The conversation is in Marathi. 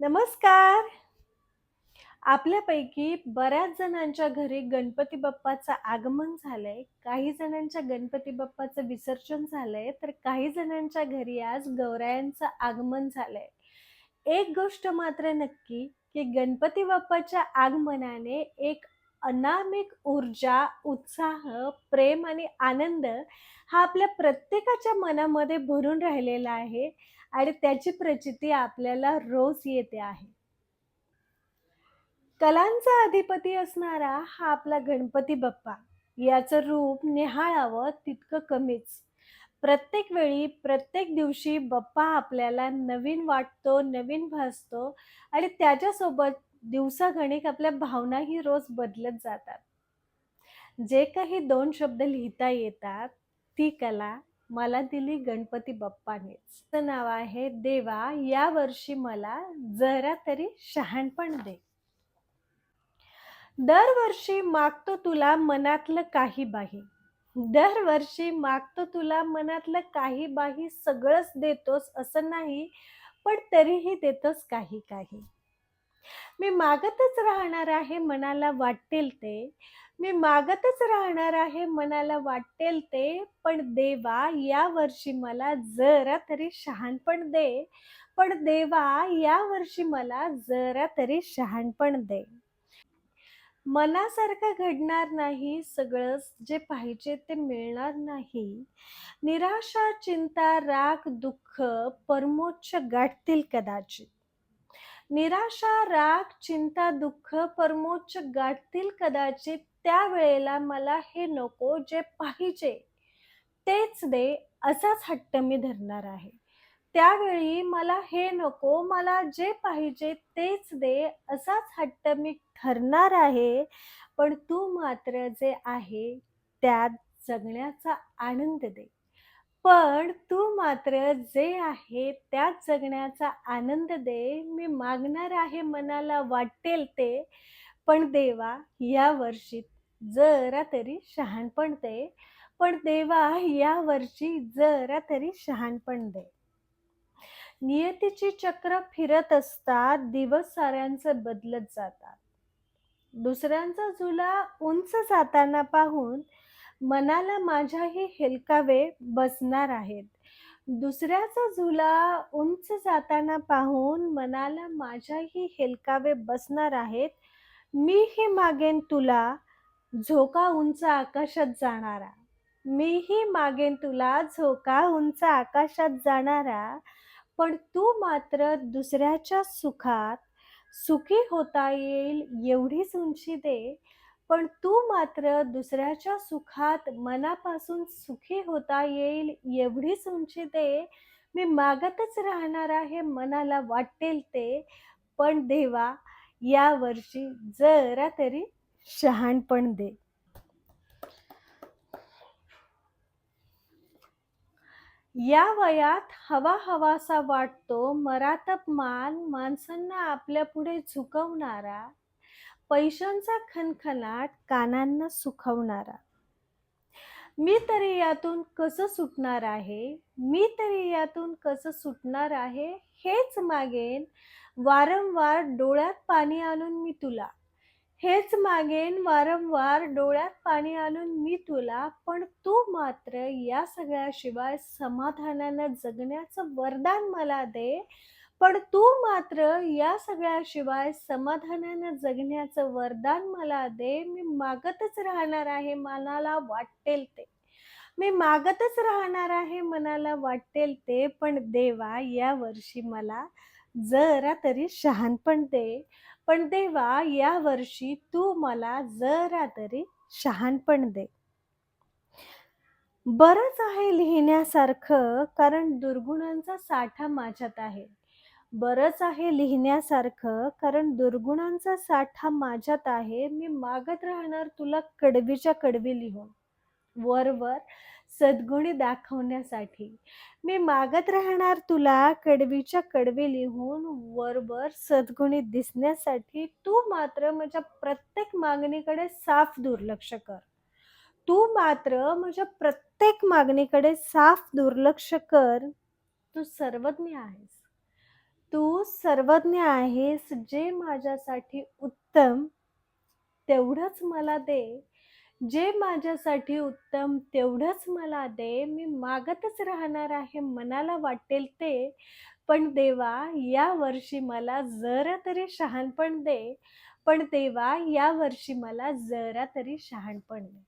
नमस्कार. आपल्यापैकी बऱ्याच जणांच्या घरी गणपती बाप्पाचं आगमन झालंय. काही जणांच्या गणपती बाप्पाचं विसर्जन झालंय, तर काही जणांच्या घरी आज गौरायांचं आगमन झालंय. एक गोष्ट मात्र नक्की, की गणपती बाप्पाच्या आगमनाने एक अनामिक ऊर्जा, उत्साह, प्रेम आणि आनंद हा आपल्या प्रत्येकाच्या मनामध्ये भरून राहिलेला आहे आणि त्याची प्रचिती आपल्याला रोज येते आहे. कलांचा अधिपती असणारा हा आपला गणपती बाप्पा. याचं रूप निहाळावं तितकं कमीच. प्रत्येक वेळी, प्रत्येक दिवशी बाप्पा आपल्याला नवीन वाटतो, नवीन भासतो आणि त्याच्यासोबत दिवसागणिक आपल्या भावनाही रोज बदलत जातात. जे काही दोन शब्द लिहिता येतात, ती कला मला दिली गणपती बाप्पानेच. नाव आहे देवा यावर्षी मला जरा तरी शहाणपण दे. दरवर्षी मागतो तुला मनातलं काही बाही. दरवर्षी मागतो तुला मनातलं काही बाही सगळंच देतोस असं नाही, पण तरीही देतोस काही काही. मी मागतच राहणार आहे मनाला वाटेल ते. मी मागतच राहणार आहे मनाला वाटेल ते. पण देवा या वर्षी मला जरा तरी शहाणपण दे. पण देवा या वर्षी मला जरा तरी शहाणपण दे. मनासारखं घडणार नाही सगळंच, जे पाहिजे ते मिळणार नाही. निराशा, चिंता, राग, दुःख परमोच्च गाठतील कदाचित. निराशा, राग, चिंता, दुःख परमोच्च गाठतील कदाचित. त्यावेळेला मला हे नको, जे पाहिजे तेच दे, असाच हट्ट मी धरणार आहे. त्यावेळी मला हे नको, मला जे पाहिजे तेच दे, असाच हट्ट मी ठरणार आहे. पण तू मात्र जे आहे त्यात जगण्याचा आनंद दे. पण तू मात्र जे आहे त्यात जगण्याचा आनंद दे. मी मागणार आहे मनाला वाटेल ते. पण देवा या वर्षी जरा तरी शहाणपण दे. पण देवा या वर्षी जरा तरी शहाणपण दे. नियतीची चक्र फिरत असतात, दिवस साऱ्यांचे बदलत जातात. दुसऱ्यांचा झुला उंच जाताना पाहून मनाला माझ्याही हेलकावे बसणार आहेत. दुसऱ्याचा झुला उंच जाताना पाहून मनाला माझ्याही हेलकावे बसणार आहेत. मी हे मागेन तुला झोका उंच आकाशात जाणारा. मीही मागेन तुला झोका उंच आकाशात जाणारा. पण तू मात्र दुसऱ्याच्या सुखात सुखी होता येईल एवढीच उंची दे. पण तू मात्र दुसऱ्याच्या सुखात मनापासून सुखी होता येईल एवढीच उंची दे. मी मागतच राहणार आहे मनाला वाटेल ते. पण देवा यावरची जरा तरी शहाणपण दे. या वयात हवा हवासा वाटतो मरातप मान माणसांना आपल्या पुढे झुकवणारा. पैशांचा खनखनाट कानांना सुखवणारा. मी तरी यातून कसं सुटणार आहे? मी तरी यातून कसं सुटणार आहे? हेच मागेन वारंवार डोळ्यात पाणी आणून मी तुला. हेच मागेन वारंवार डोळ्यात पाणी आणून मी तुला. पण तू मात्र या सगळ्याशिवाय समाधानानं जगण्याचं वरदान मला दे. पण तू मात्र या सगळ्याशिवाय समाधानानं जगण्याचं वरदान मला दे. मी मागतच राहणार आहे मनाला वाटेल ते. मी मागतच राहणार आहे मनाला वाटेल ते. पण देवा या वर्षी मला जरा तरी शहाणपण दे. पण देवा या वर्षी तू मला जरा तरी शहाणपण दे. बरंच आहे लिहिण्यासारखं कारण दुर्गुणांचा साठा माझ्यात आहे. बरंच आहे लिहिण्यासारखं कारण दुर्गुणांचा साठा माझ्यात आहे. मी मागत राहणार तुला कडवीच्या कडवी लिहून. वरवर सद्गुणी दाखवण्यासाठी. मी मागत राहणार तुला कडवीच्या कडवी लिहून वरवर सद्गुणी दिसण्यासाठी. तू मात्र माझ्या प्रत्येक मागणीकडे साफ दुर्लक्ष कर. तू मात्र माझ्या प्रत्येक मागणीकडे साफ दुर्लक्ष कर. तू सर्वज्ञ आहेस. तू सर्वज्ञ आहेस, जे माझ्यासाठी उत्तम तेवढंच मला दे. जे माझ्यासाठी उत्तम तेवढंच मला दे. मी मागतच राहणार आहे मनाला वाटेल ते. पण देवा या वर्षी मला जरा तरी शहाणपण दे. पण देवा या वर्षी मला जरा तरी शहाणपण दे.